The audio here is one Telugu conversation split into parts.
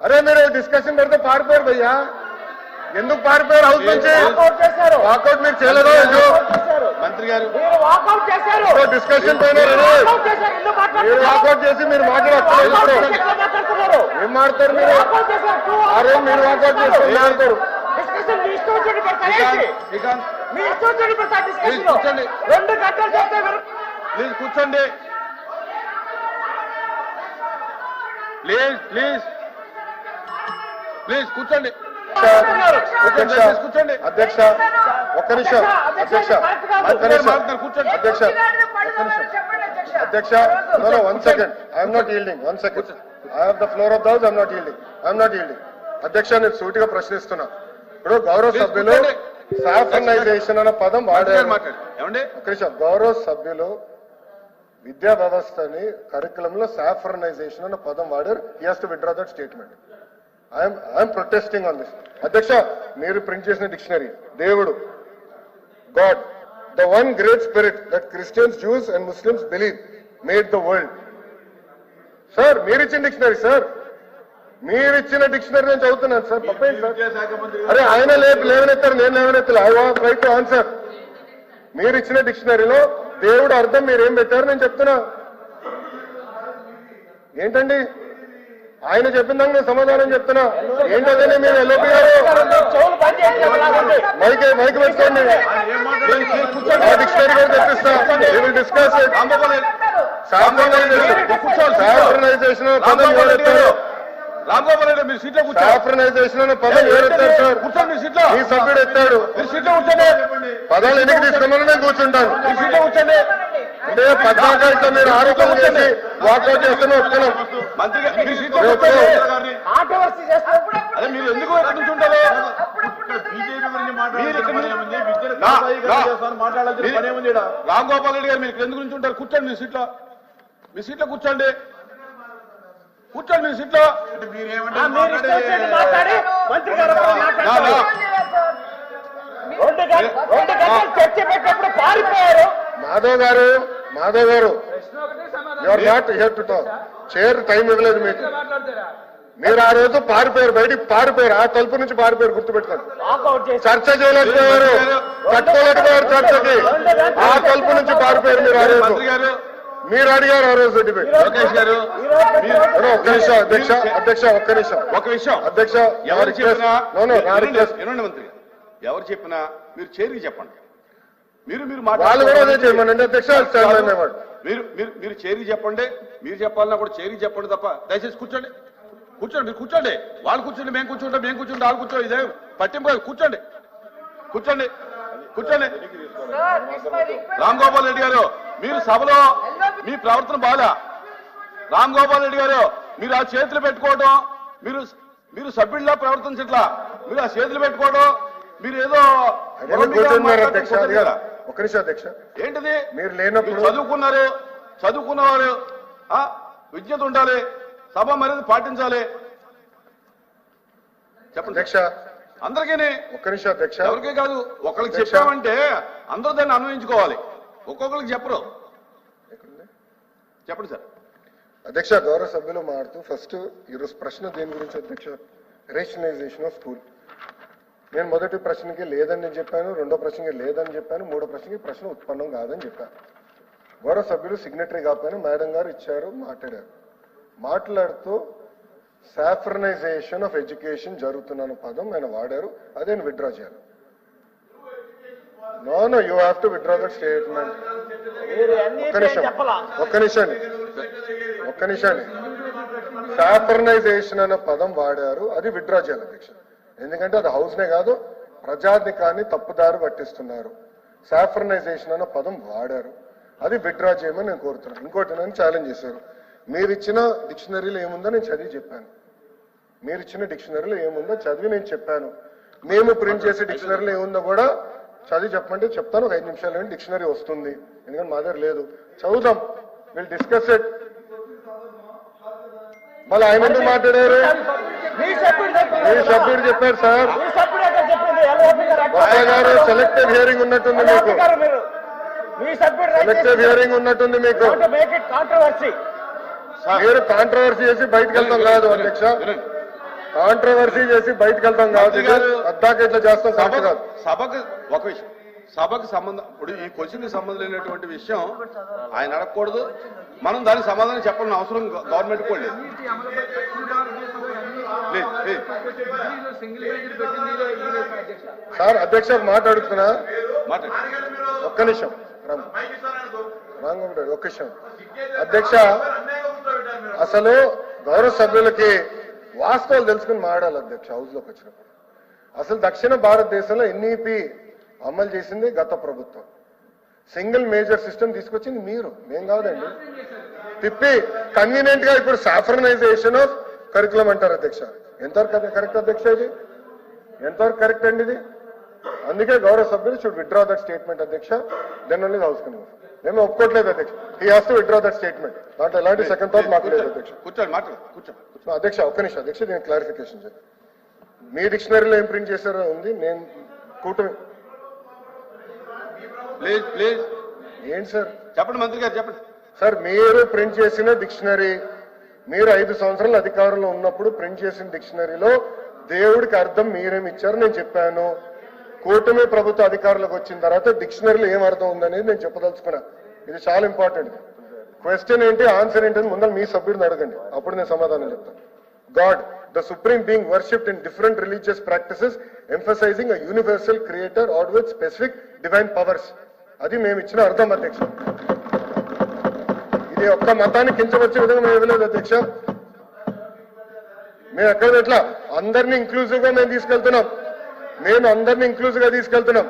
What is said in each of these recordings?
అరే మీరు డిస్కషన్ పెడితే పారిపోయారు భయ్యా. ఎందుకు పారిపోయారు? హౌస్ నుంచి వాకౌట్ మీరు చేయలేదో మంత్రి గారు డిస్కషన్ పైన మీరు వాకౌట్ చేసి మీరు మాట్లాడతారు ఏం మాడతారు మీరు? అరే మీరు వాకౌట్ చేస్తే మాడతారు డిస్కషన్ మీ ఇష్టం వచ్చి పెడతారు ఏంటి? శ్రీకాంత్. మీ ఇష్టం వచ్చి పెడతారు డిస్కషన్ కూర్చోండి. రెండు గంటలు చెప్తే మీరు ప్లీజ్ కూర్చోండి. Please please. ప్లీజ్ కూర్చోండి. అధ్యక్ష కూర్చోండి. అధ్యక్ష ఒక్క నిమిషం అధ్యక్ష ఒక్క నిమిషం. కూర్చోండి. అధ్యక్ష అధ్యక్ష. No one second I'm not yielding one second I have the floor of the house I'm not yielding I'm not yielding అధ్యక్ష నేను సూటిగా ప్రశ్నిస్తున్నా. ఇప్పుడు గౌరవ సభ్యులు కూర్చోండి. సాఫర్నైజేషన్ అన్న పదం వాడారు. నిమిషం. గౌరవ సభ్యులు విద్యా వ్యవస్థని కరికులం లో సాఫర్నైజేషన్ అన్న పదం వాడారు. He has to withdraw that statement I'm I'm protesting on this అధ్యక్ష మీరు ప్రింట్ చేసిన డిక్షనరీ దేవుడు God the one great spirit that Christians Jews and Muslims believe made the world sir మీరు ఇచ్చిన డిక్షనరీ సార్ మీరు ఇచ్చిన డిక్షనరీ నేను చదువుతున్నాను సార్ సార్ అరే ఆయన లేపు లేవనెత్తారు నేను లేవనెత్తలే. I want right to answer మీరు ఇచ్చిన డిక్షనరీలో దేవుడు అర్థం మీరు ఏం పెట్టారు? నేను చెప్తున్నా. ఏంటండి? ఆయన చెప్పిన దానికి నేను సమాధానం చెప్తున్నా. ఏంటంటే మీరు ఎల్ఓపి గారు. మైక్ మైక్ పెట్టుకోండి. డిక్షనరీ కూడా తెప్పిస్తా. డిస్కస్ సాఫ్రనైజేషన్ పదం ఎవరెత్తారు? రెడ్డి మీరు సీట్లో కూర్చోండి. పదం ఎవరెత్తారు సార్? కూర్చోండి మీ సీట్లో. సభ్యుడు ఎత్తాడు. మీరు సీట్లో కూర్చోండి. పదాలు ఎన్నిక తీసుకోమని నేను కూర్చుంటాను. సీట్లో కూర్చోండి. అంటే పద్నాలుగు ఇట్లా మీరు ఆరోపణలు చేసి వాకౌట్ చేస్తూనే చేస్తున్నప్పుడు అదే మీరు ఎందుకు? రామ్ గోపాల్ రెడ్డి గారు మీరు ఇక్కడ ఎందుకు నుంచి ఉంటారు? కూర్చోండి మీ సీట్లో. మీ సీట్లో కూర్చోండి. కూర్చోండి మీ సీట్లో. Madhav garu Madhav garu your not here to talk chair time ఇవ్వలేదు మీకు. మీరు ఆ రోజు పారిపోయారు బయటికి పారిపోయారు ఆ తలుపు నుంచి పారిపోయారు గుర్తుపెట్టుకోండి. చర్చ చేయలేకపోయారు కట్టుకోలేకపోయారు చర్చకి. ఆ తలుపు నుంచి పారిపోయారు మీరు ఆ రోజు. మీరు అడిగారు ఆ రోజు డిబేట్ లోకేష్ గారు. ఒక్క నిమిషం అధ్యక్ష అధ్యక్ష ఒక్క నిమిషం. ఒక విషయం అధ్యక్ష ఎవరు చెప్పినా. ఎవరు చెప్పినా మీరు చేరి చెప్పండి. మీరు మీరు మీరు మీరు మీరు చేరి చెప్పండి మీరు చెప్పాలన్నా కూడా చేరి చెప్పండి తప్ప దయచేసి కూర్చోండి. కూర్చోండి మీరు కూర్చోండి. వాళ్ళు కూర్చోండి మేము కూర్చుంటాం మేము కూర్చుంటాం వాళ్ళు కూర్చోండి. ఇదే పట్టింపు కాదు. కూర్చోండి. కూర్చోండి. కూర్చోండి. రామ్ గోపాల్ రెడ్డి గారు మీరు సభలో మీ ప్రవర్తన బాగా. రామ్ గోపాల్ రెడ్డి గారు మీరు ఆ చేతులు పెట్టుకోవడం మీరు మీరు సభ్యుల్లా ప్రవర్తించట్లా. మీరు ఆ చేతులు పెట్టుకోవడం మీరు ఏదో మాట్లాడుతూ అధ్యక్ష అది కూర్చోండి కాదు. కదా. ఒక్క నిమిషం అధ్యక్ష. ఏంటిది? మీరు లేనప్పుడు మీరు చదువుకున్నారు చదువుకున్నవారు విజ్ఞత ఉండాలి సభ మర్యాద పాటించాలి. చెప్పండి. అధ్యక్ష. అందరికీ ఒక్క నిమిషం అధ్యక్ష. ఎవరికే కాదు ఒకరికి. చెప్పామంటే అందరూ దాన్ని అన్వయించుకోవాలి ఒక్కొక్కరికి చెప్పరు. చెప్పండి సార్. అధ్యక్ష గౌరవ సభ్యులు మారుతూ ఫస్ట్ ఈరోజు ప్రశ్న దేని గురించి అధ్యక్ష? రేషనలైజేషన్ ఆఫ్ స్కూల్ నేను మొదటి ప్రశ్నకి లేదని నేను చెప్పాను రెండో ప్రశ్నకి లేదని చెప్పాను మూడో ప్రశ్నకి ప్రశ్న ఉత్పన్నం కాదని చెప్పాను. గౌరవ సభ్యులు సిగ్నటరీ కాకపోయినా మేడం గారు ఇచ్చారు మాట్లాడారు. మాట్లాడుతూ సాఫ్రనైజేషన్ ఆఫ్ ఎడ్యుకేషన్ జరుగుతున్న పదం ఆయన వాడారు అదే నేను విత్డ్రా చేయాలి. No no you have to withdraw that statement. ఒక్క నిమిషం ఒక్క నిమిషం ఒక్క నిమిషం. సాఫర్నైజేషన్ అనే పదం వాడారు అది విత్డ్రా చేయాలి అధ్యక్ష. ఎందుకంటే అది హౌస్నే కాదు ప్రజాధికాన్ని తప్పుదారి పట్టిస్తున్నారు. సాఫ్రనైజేషన్ అన్న పదం వాడారు. అది విత్డ్రా చేయమని నేను కోరుతున్నాను. ఇంకోటి నన్ను ఛాలెంజ్ చేశారు. మీరు ఇచ్చిన డిక్షనరీలో ఏముందో నేను చదివి చెప్పాను. మీరు ఇచ్చిన డిక్షనరీలో ఏముందో చదివి నేను చెప్పాను. మేము ప్రింట్ చేసే డిక్షనరీలో ఏముందో కూడా చదివి చెప్పమంటే చెప్తాను. ఒక ఐదు నిమిషాలు డిక్షనరీ వస్తుంది. ఎందుకంటే మా దగ్గర లేదు. చదువుదాం. విల్ డిస్కస్ ఇట్ మళ్ళీ ఆయన మాట్లాడారు? మీ సభ్యుడు చెప్పారు? సార్ గారు సెలెక్టెడ్ హియరింగ్ ఉన్నట్టుంది మీకు. సెలెక్టెడ్ హియరింగ్ ఉన్నట్టుంది మీకు. మీరు కాంట్రవర్సీ చేసి బయటకు వెళ్తాం కాదు అధ్యక్ష. కాంట్రవర్సీ చేసి బయటకు వెళ్తాం కాదు అద్దాక ఇట్లా చేస్తాం సభకు కాదు సభకు ఒక విషయం. సభకు సంబంధం ఇప్పుడు ఈ క్వశ్చన్కి సంబంధం లేనటువంటి విషయం ఆయన అడగకూడదు. మనం దానికి సమాధానం చెప్పాలని అవసరం గవర్నమెంట్ కూడా లేదు. సార్ అధ్యక్ష ఒక మాట అడుగుతున్నా. మాట్లాడండి ఒక్క నిమిషం. రామ్ గోపాల్ ఒక్క నిమిషం. అధ్యక్ష అసలు గౌరవ సభ్యులకి వాస్తవాలు తెలుసుకుని మాట్లాడాలి అధ్యక్ష హౌస్లోకి వచ్చినప్పుడు. అసలు దక్షిణ భారతదేశంలో ఎన్ఈపి అమలు చేసింది గత ప్రభుత్వం. సింగిల్ మేజర్ సిస్టమ్ తీసుకొచ్చింది మీరు. మేం కాదండి. తిప్పి కన్వీనియంట్గా ఇప్పుడు సాఫ్రనైజేషన్ ఆఫ్ కరికులం అంటారు అధ్యక్ష. ఎంతవరకు కరెక్ట్ అధ్యక్ష ఇది? ఎంతవరకు కరెక్ట్ అండి ఇది? అందుకే గౌరవ సభ్యులు షుడ్ విత్డ్రా దట్ స్టేట్మెంట్ అధ్యక్ష. దెన్ ఓన్లీ హౌస్ కన్ మేము ఒప్పుకోవట్లేదు అధ్యక్ష. He has to withdraw that statement దాంట్లో ఎలాంటి సెకండ్ థాట్ మాకు లేదు అధ్యక్ష. కూర్చోండి మాట్లాడు అధ్యక్ష ఒక్క నిమిషం అధ్యక్ష నేను క్లారిఫికేషన్ చెప్పి మీ డిక్షనరీలో ఏం ప్రింట్ చేశారో ఉంది నేను కూటమి ప్లీజ్ ప్లీజ్ ఏంటి సార్? చెప్పండి మంత్రి గారు చెప్పండి. సార్ మీరు ప్రింట్ చేసిన డిక్షనరీ మీరు ఐదు సంవత్సరాలు అధికారంలో ఉన్నప్పుడు ప్రింట్ చేసిన డిక్షనరీలో దేవుడికి అర్థం మీరేమి ఇచ్చారు? నేను చెప్పాను. కూటమి ప్రభుత్వ అధికారులకు వచ్చిన తర్వాత డిక్షనరీలో ఏం అర్థం ఉందనేది నేను చెప్పదలుచుకున్నా. ఇది చాలా ఇంపార్టెంట్. క్వశ్చన్ ఏంటి? ఆన్సర్ ఏంటి? అని ముందర మీ సభ్యుడిని అడగండి. అప్పుడు నేను సమాధానం చెప్తాను. God the supreme being worshipped in different religious practices emphasising a universal creator or with specific divine powers అది మేము ఇచ్చిన అర్థం అధ్యక్ష. ఇది ఒక్క మతాన్ని కించవచ్చే విధంగా మేము ఇవ్వలేదు అధ్యక్ష. మేము ఎక్కడ ఎట్లా? అందరినీ ఇంక్లూజివ్గా మేము తీసుకెళ్తున్నాం. మేము అందరినీ ఇంక్లూజివ్గా తీసుకెళ్తున్నాం.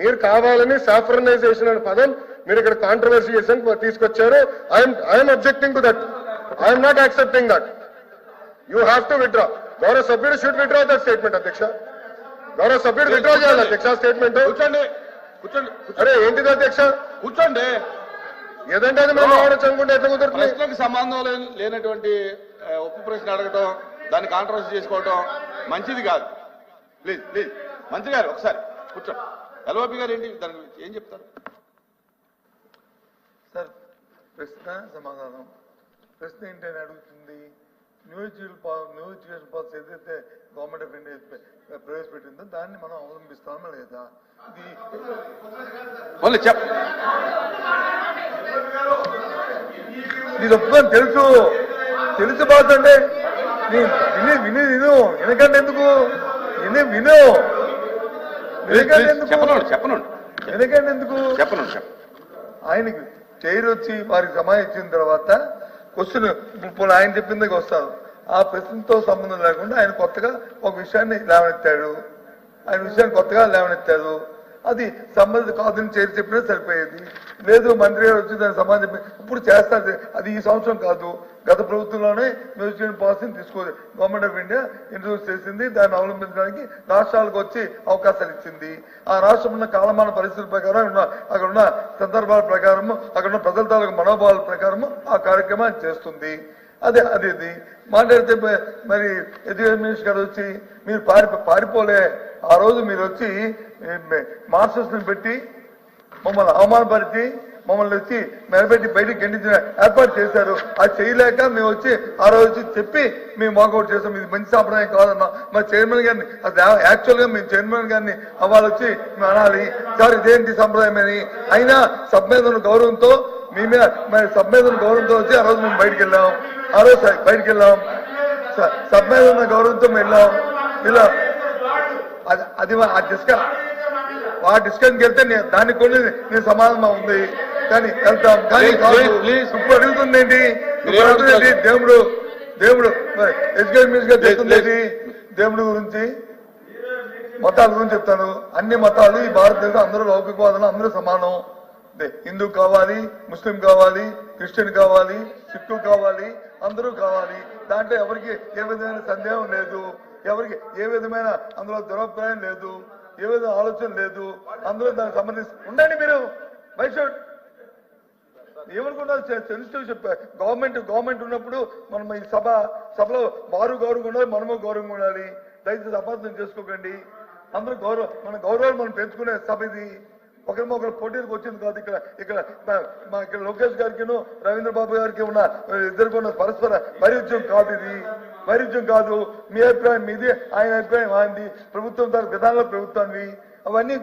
మీరు కావాలని సాఫ్రనైజేషన్ అనే పదం మీరు ఇక్కడ కాంట్రవర్సీ చేసాను తీసుకొచ్చారు. I'm I'm objecting to that I'm not accepting that you have to withdraw గౌరవ సభ్యుడు షుడ్ విత్డ్రా దట్ స్టేట్మెంట్ అధ్యక్ష. గౌరవ సభ్యుడు విత్డ్రా చేయాలి అధ్యక్ష స్టేట్మెంట్ కూర్చోండి. అరే ఏంటిది అధ్యక్ష? కూర్చోండి. ఏదంటే అది మేము ఆవిడ అనుకుంటే ఎట్లా కుదురుతుంది? ప్రశ్నకు సంబంధం లేని- లేనటువంటి ఆ, ఉప్పు ప్రశ్న అడగటం దాన్ని కాంట్రవర్సీ చేసుకోవటం మంచిది కాదు. ప్లీజ్ ప్లీజ్ మంత్రి గారు ఒకసారి కూర్చోండి ఎల్ఓపి గారు ఏంటి? దాని గురించి ఏం చెప్తారు? సార్ ప్రశ్న సమాధానం. ప్రశ్న ఏంటని అడుగుతుంది? న్యూ ఎడ్యుకేషన్ పా న్యూ ఎడ్యుకేషన్ పాలసీ ఏదైతే గవర్నమెంట్ ఆఫ్ ఇండియా ప్ర- ప్రవేశపెట్టిందో దాన్ని మనం అవలంబిస్తామా లేదా? ఇది చెప్. ఇది ఒప్పుకొని తెలుసు. తెలుసు బాధ అంటే విని విని విను. వెనకంటే ఎందుకు? విని విను. వెనకంటే ఎందుకు? చెప్పనండి వెనకంటే ఎందుకు? చెప్పనండి చెప్ప. ఆయనకి చైర్ వచ్చి వారికి సమాధానం ఇచ్చిన తర్వాత క్వశ్చన్ ఇప్పుడు ఆయన చెప్పిందే వస్తాను ఆ ప్రశ్నతో సంబంధం లేకుండా ఆయన కొత్తగా ఒక విషయాన్ని లేవనెత్తాడు. ఆయన విషయాన్ని కొత్తగా లేవనెత్తాడు. అది సంబంధిత కాదని చేరి చెప్పినా సరిపోయేది. లేదు మంత్రి గారు వచ్చి దానికి సంబంధించి ఇప్పుడు చేస్తారు. అది ఈ సంవత్సరం కాదు. గత ప్రభుత్వంలోనే మ్యూజియం పాలసీని తీసుకోలేదు గవర్నమెంట్ ఆఫ్ ఇండియా ఇంట్రడ్యూస్ చేసింది దాన్ని అవలంబించడానికి రాష్ట్రాలకు వచ్చి అవకాశాలు ఇచ్చింది. ఆ రాష్ట్రం ఉన్న కాలమాన పరిస్థితుల ప్రకారం అక్కడ ఉన్న సందర్భాల ప్రకారము అక్కడ ఉన్న ప్రజల తాలూకు మనోభావాల ప్రకారము ఆ కార్యక్రమాన్ని చేస్తుంది. అదే అదే ఇది మాట్లాడితే మరి ఎడ్యుకేషన్ మినిస్టర్ గారు వచ్చి మీరు పారి పారిపోలే. ఆ రోజు మీరు వచ్చి మాస్టర్స్ని పెట్టి మమ్మల్ని అవమానపరిచి మమ్మల్ని వచ్చి మెరబెట్టి బయటకు గెండించిన ఏర్పాటు చేశారు. అది చేయలేక మేము వచ్చి ఆ రోజు వచ్చి చెప్పి మేము వాకౌట్ చేస్తాం ఇది మంచి సాంప్రదాయం కాదన్నా మా చైర్మన్ గారిని అసలు యాక్చువల్గా మేము చైర్మన్ గారిని వాళ్ళు వచ్చి మేము అనాలి. సార్ ఇదేంటి సంప్రదాయం అని. అయినా సబ్మేధన గౌరవంతో మీ మీద మరి సబ్మేధన గౌరవంతో వచ్చి ఆ రోజు మేము బయటికి వెళ్ళాం. ఆ రోజు బయటికి వెళ్ళాం. స- సబ్మేధన గౌరవంతో మేము వెళ్ళాం. ఇలా అది అది ఆ డిస్కస్ ఆ డిస్కషన్కి వెళ్తే నేను దానికి కూడా నేను సమాధానం ఉంది. కానీ వెళ్తాం. కానీ. ఇప్పుడు అడుగుతుంది ఏంటి? ఇప్పుడు? దేవుడు దేవుడు ఎడ్యుకేషన్ మినిస్టర్? దేవుడి గురించి మతాల గురించి చెప్తాను. అన్ని మతాలు ఈ భారతదేశం అందరూ లౌకికవాదులు అందరూ సమానం. హిందూ కావాలి ముస్లిం కావాలి క్రిస్టియన్ కావాలి సిక్కు కావాలి అందరూ కావాలి. దాంట్లో ఎవరికి ఏ విధమైన సందేహం లేదు. ఎవరికి ఏ విధమైన అందులో దురభిప్రాయం లేదు. ఏ విధమైన ఆలోచన లేదు. అందరూ దానికి సంబంధించి ఉండండి మీరు. బైషోట్ ఏమనుకున్నారు సెన్సిటివ్ చెప్పా గవర్నమెంట్ గవర్నమెంట్ ఉన్నప్పుడు మనం ఈ సభ సభలో వారు గౌరవంగా ఉండాలి మనము గౌరవంగా ఉండాలి. దయచేసి అపార్థం చేసుకోకండి. అందరూ గౌరవం మన గౌరవాలు మనం పెంచుకునే సభ ఇది. ఒకరి ఒకరు పోటీలకు వచ్చింది కాదు ఇక్కడ ఇక్కడ మా- ఇక్కడ లోకేష్ గారికి రవీంద్ర బాబు గారికి ఉన్న ఇద్దరికి ఉన్న పరస్పర వైరుధ్యం కాదు ఇది. వైరుధ్యం కాదు. మీ అభిప్రాయం మీది ఆయన అభిప్రాయం ఆయనది. ప్రభుత్వం తన విధానంలో ప్రభుత్వాన్ని అవన్నీ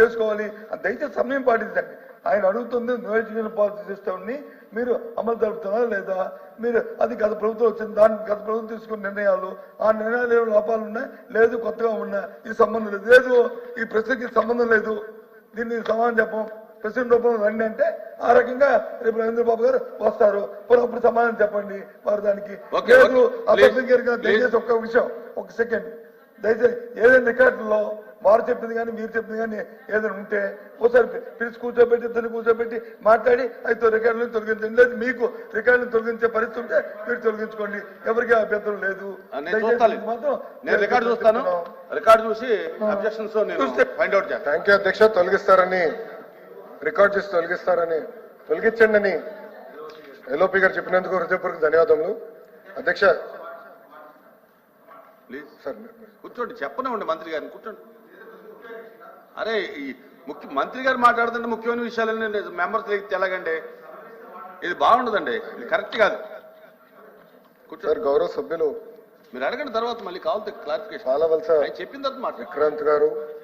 చేసుకోవాలి. దయచేసి సమయం పాటించండి. ఆయన అడుగుతుంది నియోజకవర్గ పాలసీ సిస్టమ్ని మీరు అమలు జరుపుతున్నారా లేదా? మీరు అది గత ప్రభుత్వం వచ్చింది దాని గత ప్రభుత్వం తీసుకున్న నిర్ణయాలు ఆ నిర్ణయాలు ఏమైనా లోపాలు ఉన్నాయి? లేదు కొత్తగా ఉన్నాయి. ఈ సంబంధం లేదు. లేదు ఈ ప్రశ్నకి సంబంధం లేదు. దీన్ని సమాధానం చెప్పం. ప్రెసిడెంట్ రూపంలో రండి అంటే ఆ రకంగా రేపు రవీంద్ర బాబు గారు వస్తారు. అప్పుడు సమాధానం చెప్పండి వారు దానికి. లేదు. ఆ ప్రశ్న. దయచేసి ఒక్క విషయం ఒక సెకండ్. దయచేసి ఏదైనా రికార్డులో వారు చెప్పింది కానీ మీరు చెప్పింది కానీ ఏదైనా ఉంటే ఒకసారి పిలిచి కూర్చోబెట్టి ఇద్దరిని కూర్చోబెట్టి మాట్లాడి అయితే రికార్డులను తొలగించండి. లేదు మీకు రికార్డులను తొలగించే పరిస్థితి ఉంటే మీరు తొలగించుకోండి. ఎవరికి అభ్యంతరం లేదు. రికార్డు చూస్తాను. రికార్డు చూసి అబ్జెక్షన్స్ నేను చూస్తే. ఫైండ్ అవుట్ చేస్తాను. థ్యాంక్ యూ అధ్యక్ష. తొలగిస్తారని రికార్డ్ చేసి తొలగిస్తారని తొలగించండి అని ఎల్ఓపి గారు చెప్పినందుకు హృదయపూర్వక ధన్యవాదములు. అధ్యక్ష. ప్లీజ్ సార్ కూర్చోండి. చెప్పనివ్వండి మంత్రి గారిని. కూర్చోండి. అరే ఈ ముఖ్య మంత్రి గారు మాట్లాడుతుంటే ముఖ్యమైన విషయాలన్నీ మెంబర్స్ ఎలాగండి ఇది బాగుండదండి. ఇది కరెక్ట్ కాదు. కూర్చోండి సార్ గౌరవ సభ్యులు. మీరు అడగండి తర్వాత మళ్ళీ కావాలి క్లారిఫికేషన్. చెప్పిన తర్వాత విక్రాంత్ గారు